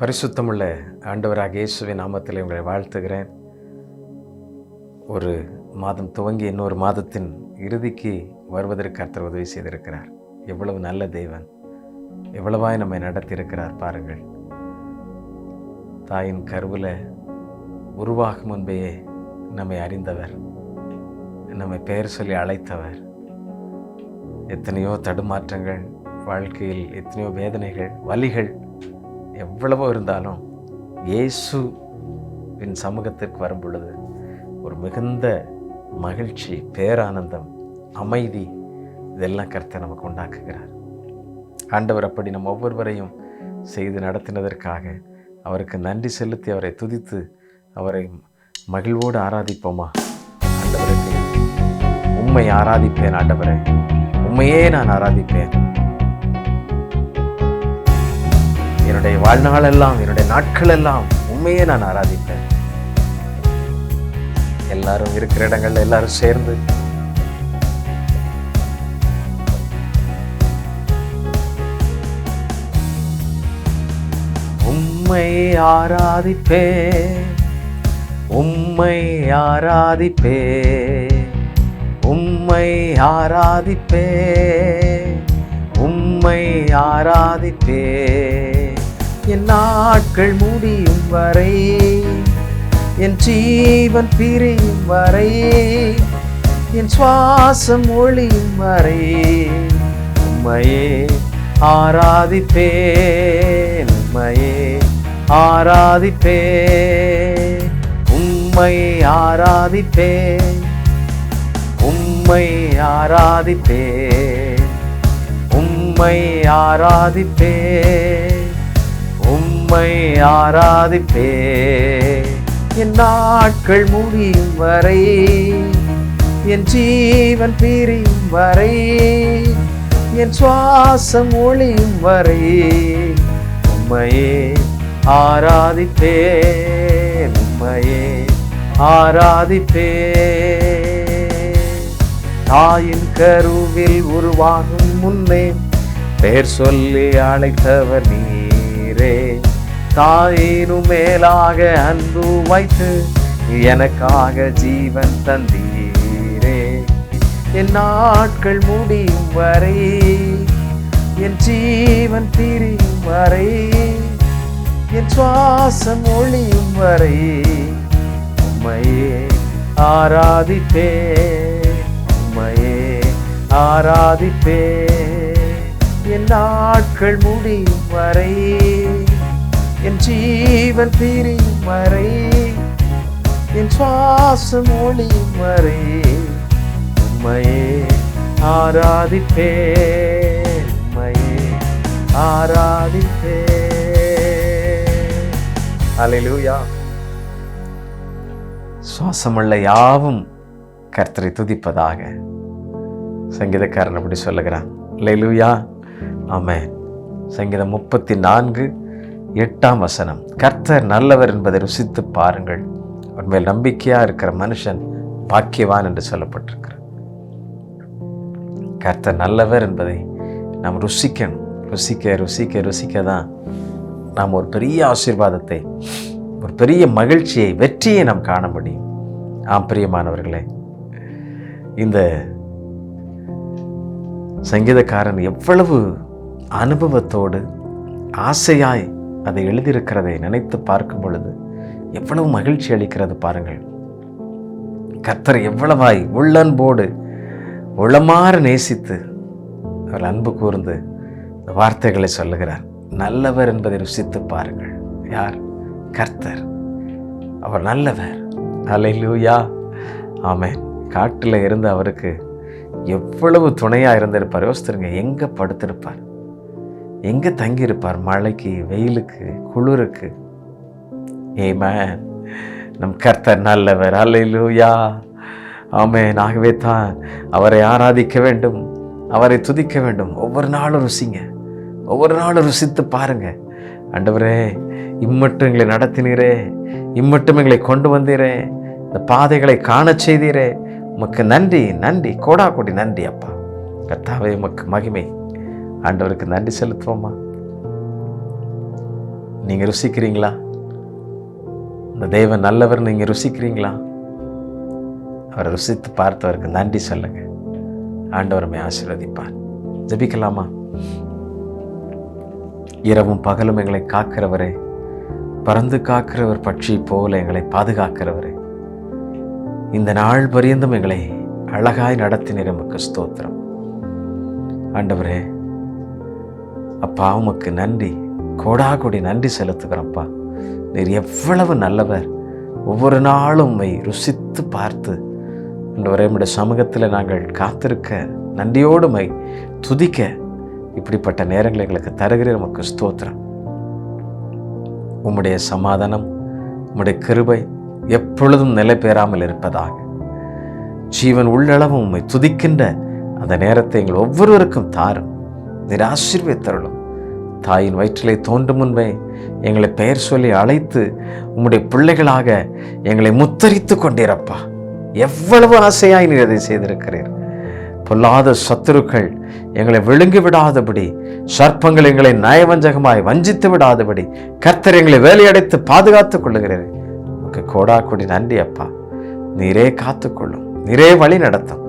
பரிசுத்தமுள்ள ஆண்டவராக இயேசுவை நாமத்தில் உங்களை வாழ்த்துகிறேன். ஒரு மாதம் துவங்கி இன்னொரு மாதத்தின் இறுதிக்கு வருவதற்கு கர்த்தர் உதவி செய்திருக்கிறார். எவ்வளவு நல்ல தெய்வன் எவ்வளவாய் நம்மை நடத்தியிருக்கிறார் பாருங்கள். தாயின் கருவில் உருவாகும் முன்பேயே நம்மை அறிந்தவர். நம்மை பெயர் சொல்லி அழைத்தவர். எத்தனையோ தடுமாற்றங்கள் வாழ்க்கையில் எத்தனையோ வேதனைகள் வலிகள் எவ்வளவோ இருந்தாலும் இயேசுவின் சமூகத்திற்கு வரும் பொழுது ஒரு மிகுந்த மகிழ்ச்சி பேரானந்தம் அமைதி இதெல்லாம் கருத்தை நமக்கு உண்டாக்குகிறார். ஆண்டவர் அப்படி நம்ம ஒவ்வொருவரையும் செய்து நடத்தினதற்காக அவருக்கு நன்றி செலுத்தி அவரை துதித்து அவரை மகிழ்வோடு ஆராதிப்போமா? ஆண்டவருக்கு உண்மை ஆராதிப்பேன் ஆண்டவரை உண்மையே நான் ஆராதிப்பேன். என்னுடைய வாழ்நாளெல்லாம் என்னுடைய நாட்கள் எல்லாம் உண்மையே நான் ஆராதிப்பேன். எல்லாரும் இருக்கிற இடங்கள்ல எல்லாரும் சேர்ந்து உம்மை ஆராதிப்பே உம்மை ஆராதிப்பே உம்மை ஆராதிப்பே உம்மை ஆராதிப்பே என் நாட்கள் முடியும் வரை என் ஜீவன் பிரியும் வரை என் சுவாசம் ஒளியும் வரை உம்மையே ஆராதிப்பேன் உம்மையே ஆராதிப்பேன் உம்மை ஆராதிப்பேன் உம்மை ஆராதிப்பேன் உம்மை ஆராதிப்பேன். உம்மை ஆராதிப்பே. என் நாட்கள் முடியும் வரை என் ஜீவன் பிரியும் வரை என் சுவாசம் ஒளியும் வரை உம்மையே ஆராதிப்பே உம்மையே ஆராதிப்பே. தாயின் கருவில் உருவாகும் முன்னே பெயர் சொல்லி அழைத்தவர் நீரே. தாயினும் மேலாக அன்பு வைத்து எனக்காக ஜீவன் தந்தீரே. என் நாட்கள் முடியும் வரை என் ஜீவன் பிரியும் வரை என் சுவாசம் ஒளியும் வரை உம்மையே ஆராதிப்பே உம்மையே ஆராதிப்பே என் நாட்கள் முடியும் வரை என் ஜீவன் பிரியும் வரை என் சுவாசம் ஒளியும் வரை உம்மையே ஆராதிப்பே உண்மையே ஆராதிப்பே அலையிலூயா சுவாசமுள்ள யாவும் கர்த்தரை துதிப்பதாக சங்கீதக்காரன் அப்படி சொல்லுகிறான். லைலூயா ஆமே சங்கீதம் முப்பத்தி நான்கு எட்டாம் வசனம். கர்த்தர் நல்லவர் என்பதை ருசித்து பாருங்கள். அவர் மேல் நம்பிக்கையாக இருக்கிற மனுஷன் பாக்கியவான் என்று சொல்லப்பட்டிருக்கிறார் கர்த்தர் நல்லவர் என்பதை நாம் ருசிக்கணும். ருசிக்க ருசிக்க ருசிக்க தான் நாம் ஒரு பெரிய ஆசீர்வாதத்தை ஒரு பெரிய மகிழ்ச்சியை வெற்றியை நாம் காண முடியும். ஆம் பிரியமானவர்களே இந்த சங்கீதக்காரன் எவ்வளவு அனுபவத்தோடு ஆசையாய் அதை எழுதியிருக்கிறதை நினைத்து பார்க்கும் பொழுது எவ்வளவு மகிழ்ச்சி அளிக்கிறது பாருங்கள். கர்த்தர் எவ்வளவாய் உள்ளன்போடு உளமாற நேசித்து அவர் அன்பு கூர்ந்து வார்த்தைகளை சொல்லுகிறார். நல்லவர் என்பதை ருசித்து பாருங்கள். யார்? கர்த்தர். அவர் நல்லவர். அலையிலூயா ஆமென். காட்டில் இருந்து அவருக்கு எவ்வளவு துணையாக இருந்திருப்பார். யோசித்துருங்க எங்கே படுத்திருப்பார்? எங்கே தங்கியிருப்பார்? மழைக்கு வெயிலுக்கு குளிருக்கு. ஏமேன் நம் கர்த்தர் நல்லவர். அல்லையிலூயா ஆமென் ஆகவே தான் அவரை ஆராதிக்க வேண்டும். அவரை துதிக்க வேண்டும். ஒவ்வொரு நாளும் ருசிங்க. ஒவ்வொரு நாளும் ருசித்து பாருங்கள் அண்டவரே இம்மட்டும் எங்களை நடத்தினீரே. இம்மட்டும் எங்களை கொண்டு வந்தீரே. இந்த பாதைகளை காணச் செய்தீரே. உமக்கு நன்றி நன்றி. கோடா கோடி நன்றி அப்பா. கர்த்தாவே உமக்கு மகிமை. ஆண்டவருக்கு நன்றி செலுத்துவோமா நீங்கள் ருசிக்கிறீங்களா? இந்த தெய்வம் நல்லவர் நீங்கள் ருசிக்கிறீங்களா? அவரை ருசித்து பார்த்தவருக்கு நன்றி சொல்லுங்க. ஆண்டவரமை ஆசீர்வதிப்பார். ஜெபிக்கலாமா? இரவும் பகலும் எங்களை காக்கிறவரே. பறந்து காக்கிறவர் பட்சி போல எங்களை பாதுகாக்கிறவரே. இந்த நாள் பரியந்தம் எங்களை அழகாய் நடத்தினர் எமக்கு ஸ்தோத்திரம். ஆண்டவரே அப்பா உமக்கு நன்றி. கோடா கொடி நன்றி செலுத்துகிறோம்ப்பா நீர் எவ்வளவு நல்லவர். ஒவ்வொரு நாளும் உம்மை ருசித்து பார்த்து. ஒரே உம்முடைய சமூகத்தில் நாங்கள் காத்திருக்க நன்றியோடு மை துதிக்க இப்படிப்பட்ட நேரங்களை எங்களுக்கு தருகிற உமக்கு ஸ்தோத்திரம். உம்முடைய சமாதானம் உம்முடைய கிருபை எப்பொழுதும் நிலை பெறாமல் இருப்பதாக. ஜீவன் உள்ளளவும் உம்மை துதிக்கின்ற அந்த நேரத்தை எங்கள் ஒவ்வொருவருக்கும் தாரும். நீர் ஆசீர்வதித்தருளும் தாயின் வயிற்றிலே தோன்றும் முன்பே எங்களை பெயர் சொல்லி அழைத்து உம்முடைய பிள்ளைகளாக எங்களை முத்தரித்து கொண்டீரப்பா எவ்வளவு ஆசையாய் நீர் அதை செய்திருக்கிறீர் பொல்லாத சத்துருக்கள் எங்களை விழுங்கி விடாதபடி சர்ப்பங்கள் எங்களை நயவஞ்சகமாய் வஞ்சித்து விடாதபடி கர்த்தர் எங்களை வேலையடைத்து பாதுகாத்துக் கொள்ளுகிறீர் உனக்கு கோடா கொடி நன்றி அப்பா நீரே காத்துக்கொள்ளும் நீரே வழி நடத்தும்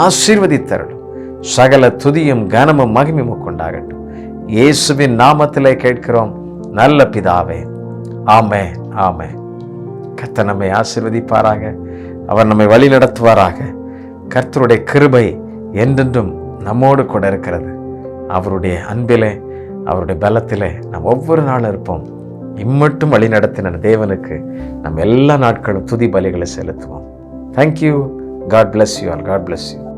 ஆசீர்வதித்தருளும் சகல துதியும் கனமும் மகிமையும் கொண்டாகட்டும் இயேசுவின் நாமத்திலே கேட்கிறோம் நல்ல பிதாவே ஆமே ஆமே கத்த நம்மை ஆசிர்வதிப்பாராக அவர் நம்மை வழி நடத்துவாராக. கர்த்தருடைய கிருபை என்றென்றும் நம்மோடு கூட இருக்கிறது. அவருடைய அன்பிலே அவருடைய பலத்திலே நாம் ஒவ்வொரு நாளும் இருப்போம். இம்மட்டும் வழி நடத்தின தேவனுக்கு நம்ம எல்லா நாட்களும் துதி பலிகளை செலுத்துவோம். Thank you God bless you all God bless you